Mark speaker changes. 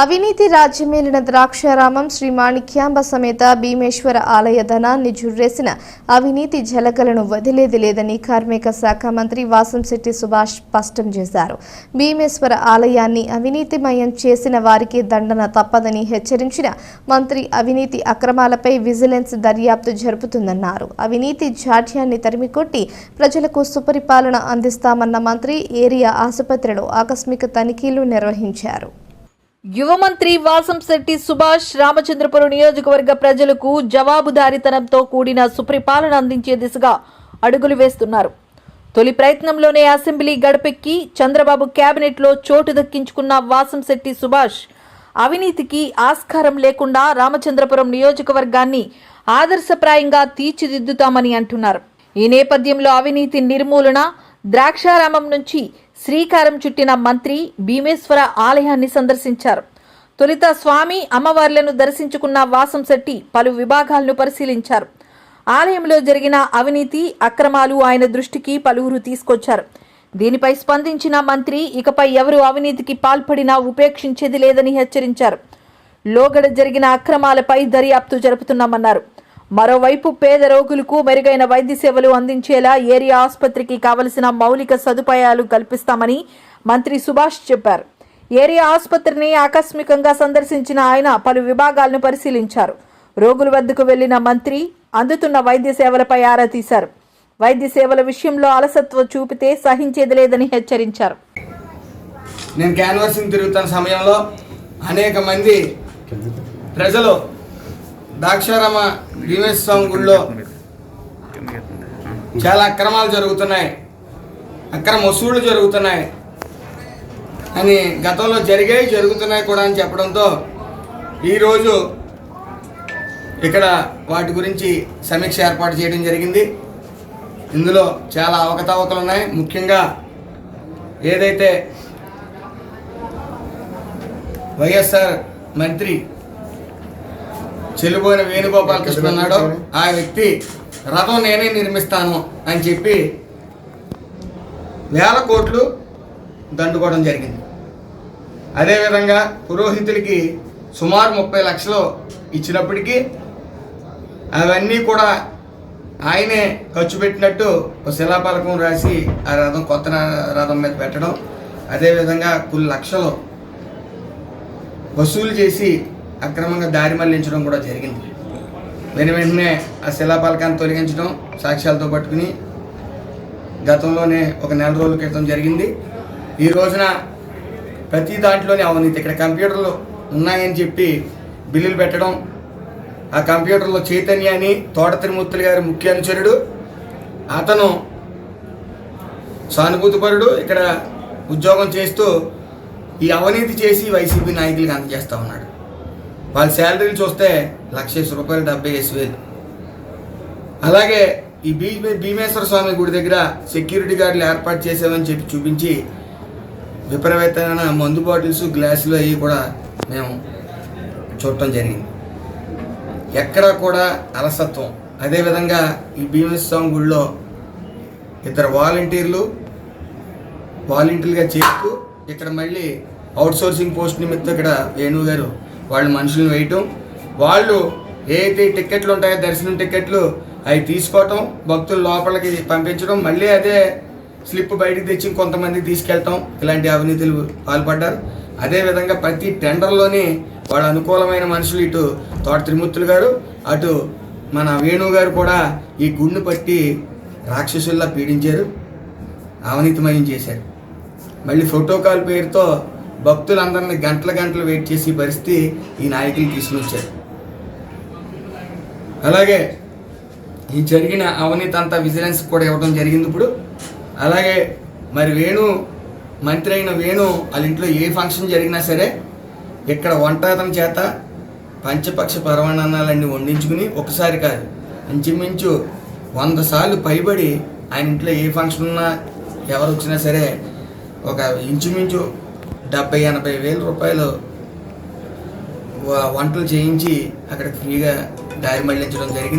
Speaker 1: అవినీతి రాజ్యమేలిన ద్రాక్షారామం శ్రీ మాణిక్యాంబ సమేత భీమేశ్వర ఆలయ ధనాన్ని జుర్రేసిన అవినీతి జలగలను వదిలేది లేదని కార్మిక శాఖ మంత్రి వాసంశెట్టి సుభాష్ స్పష్టం చేశారు. భీమేశ్వర ఆలయాన్ని అవినీతిమయం చేసిన వారికి దండన తప్పదని హెచ్చరించిన మంత్రి అవినీతి అక్రమాలపై విజిలెన్స్ దర్యాప్తు జరుపుతుందన్నారు. అవినీతి జాడ్యాన్ని తరిమికొట్టి ప్రజలకు సుపరిపాలన అందిస్తామన్న మంత్రి ఏరియా ఆసుపత్రిలో ఆకస్మిక తనిఖీలు నిర్వహించారు.
Speaker 2: యువ మంత్రి వాసంశెట్టి సుభాష్ రామచంద్రపురం నియోజకవర్గ ప్రజలకు జవాబుదారీతనంతో కూడిన సుపరిపాలన అందించే దిశగా అడుగులు వేస్తున్నారు. తొలి ప్రయత్నంలోనే అసెంబ్లీ గడపెక్కి చంద్రబాబు కేబినెట్లో చోటు దక్కించుకున్న వాసంశెట్టి సుభాష్ అవినీతికి ఆస్కారం లేకుండా రామచంద్రపురం నియోజకవర్గాన్ని ఆదర్శప్రాయంగా తీర్చిదిద్దుతామని అంటున్నారు. ఈ నేపథ్యంలో అవినీతి నిర్మూలన ద్రాక్షారామం నుంచి శ్రీకారం చుట్టిన మంత్రి భీమేశ్వర ఆలయాన్ని సందర్శించారు. తొలుత స్వామి అమ్మవార్లను దర్శించుకున్న వాసంశెట్టి పలు విభాగాలను పరిశీలించారు. ఆలయంలో జరిగిన అవినీతి అక్రమాలు ఆయన దృష్టికి పలువురు తీసుకొచ్చారు. దీనిపై స్పందించిన మంత్రి ఇకపై ఎవరు అవినీతికి పాల్పడినా ఉపేక్షించేది లేదని హెచ్చరించారు. లోగడ జరిగిన అక్రమాలపై దర్యాప్తు జరుపుతున్నామన్నారు. మరోవైపు పేద రోగులకు మెరుగైన వైద్య సేవలు అందించేలా ఏరియా ఆసుపత్రికి కావలసిన మౌలిక సదుపాయాలు కల్పిస్తామని మంత్రి సుభాష్ చెప్పారు. ఏరియా ఆసుపత్రిని ఆకస్మికంగా సందర్శించిన ఆయన పలు విభాగాలను పరిశీలించారు. రోగుల వద్దకు వెళ్ళిన మంత్రి అందుతున్న వైద్య సేవలపై ఆరా తీశారు. వైద్య సేవల విషయంలో అలసత్వం చూపితే సహించేది లేదని హెచ్చరించారు.
Speaker 3: నేను క్యాన్వాసింగ్ తిరుగుతున్న సమయంలో అనేక మంది ప్రజలు ద్రాక్షారామ భీమేశ్వరం గుడిలో చాలా అక్రమాలు జరుగుతున్నాయి. అక్రమ వసూళ్ళు జరుగుతున్నాయి. అని గతంలో జరిగాయి జరుగుతున్నాయి కూడా అని చెప్పడంతో ఈరోజు ఇక్కడ వాటి గురించి సమీక్ష ఏర్పాటు చేయడం జరిగింది. ఇందులో చాలా అవకతవకలు ఉన్నాయి. ముఖ్యంగా ఏదైతే వైఎస్ఆర్ మంత్రి చెల్లిపోయిన వేణుగోపాలకృష్ణ ఉన్నాడో. ఆ వ్యక్తి రథం నేనే నిర్మిస్తాను అని చెప్పి వేల కోట్లు దండుకోవడం జరిగింది. అదేవిధంగా పురోహితులకి సుమారు ముప్పై లక్షలు ఇచ్చినప్పటికీ అవన్నీ కూడా ఆయనే ఖర్చు పెట్టినట్టు ఒక శిలాపలకం రాసి ఆ రథం కొత్త రథం మీద పెట్టడం. అదేవిధంగా కొన్ని లక్షలు వసూలు చేసి అక్రమంగా దారి మళ్ళించడం కూడా జరిగింది. వెను వెంటనే ఆ శిలాపలకాన్ని తొలగించడం సాక్ష్యాలతో పట్టుకుని గతంలోనే ఒక నెల రోజుల క్రితం జరిగింది. ఈ రోజున ప్రతి దాంట్లోనే అవినీతి. ఇక్కడ కంప్యూటర్లు ఉన్నాయని చెప్పి బిల్లులు పెట్టడం ఆ కంప్యూటర్లో చైతన్య అని తోట తిరుమూర్తులు గారి ముఖ్య అనుచరుడు అతను సానుభూతిపరుడు. ఇక్కడ ఉద్యోగం చేస్తూ ఈ అవినీతి చేసి వైసీపీ నాయకులకు అందజేస్తూ ఉన్నాడు. వాళ్ళ శాలరీలు చూస్తే లక్ష రూపాయలు డెబ్బై వేసి వేలు. అలాగే ఈ భీ భీమేశ్వర స్వామి గుడి దగ్గర సెక్యూరిటీ గార్డులు ఏర్పాటు చేసామని చెప్పి చూపించి విపరీతమైన మందు బాటిల్స్ గ్లాసులు అవి కూడా మేము చూడటం జరిగింది. ఎక్కడ కూడా అలసత్వం. అదేవిధంగా ఈ భీమేశ్వర స్వామి గుడిలో ఇద్దరు వాలంటీర్లు వాలంటీర్లుగా చేస్తూ ఇక్కడ మళ్ళీ అవుట్ సోర్సింగ్ పోస్ట్ నిమిత్తం ఇక్కడ వేణు గారు వాళ్ళు మనుషులను వేయటం వాళ్ళు ఏదైతే టికెట్లు ఉంటాయో దర్శనం టికెట్లు అవి తీసుకోవటం భక్తులు లోపలికి పంపించడం మళ్ళీ అదే స్లిప్ బయటకు తెచ్చి కొంతమంది తీసుకెళ్తాం. ఇలాంటి అవినీతులు పాల్పడ్డారు. అదేవిధంగా ప్రతి టెండర్లోని వాళ్ళ అనుకూలమైన మనుషులు ఇటు తోట త్రిమూర్తులు గారు అటు మన వేణు గారు కూడా ఈ గుండు పట్టి రాక్షసుల్లా పీడించారు అవినీతిమయం చేశారు. మళ్ళీ ఫోటోకాల్ పేరుతో భక్తులందరినీ గంటల గంటలు వెయిట్ చేసి పరిస్థితి ఈ నాయకులు తీసుకొచ్చారు. అలాగే ఈ జరిగిన అవినీతి అంతా విజిలెన్స్ కూడా ఇవ్వడం జరిగింది ఇప్పుడు. అలాగే మరి వేణు మంత్రి అయిన వేణు వాళ్ళ ఇంట్లో ఏ ఫంక్షన్ జరిగినా సరే ఇక్కడ వంట అతని చేత పంచపక్ష పరమాణాలన్నీ వండించుకుని ఒకసారి కాదు ఇంచుమించు వంద సార్లు పైబడి ఆయన ఇంట్లో ఏ ఫంక్షన్ ఉన్నా ఎవరు వచ్చినా సరే ఒక ఇంచుమించు డెబ్బై ఎనభై వేల రూపాయలు వంటలు చేయించి అక్కడ ఫ్రీగా దారి మళ్ళించడం జరిగింది.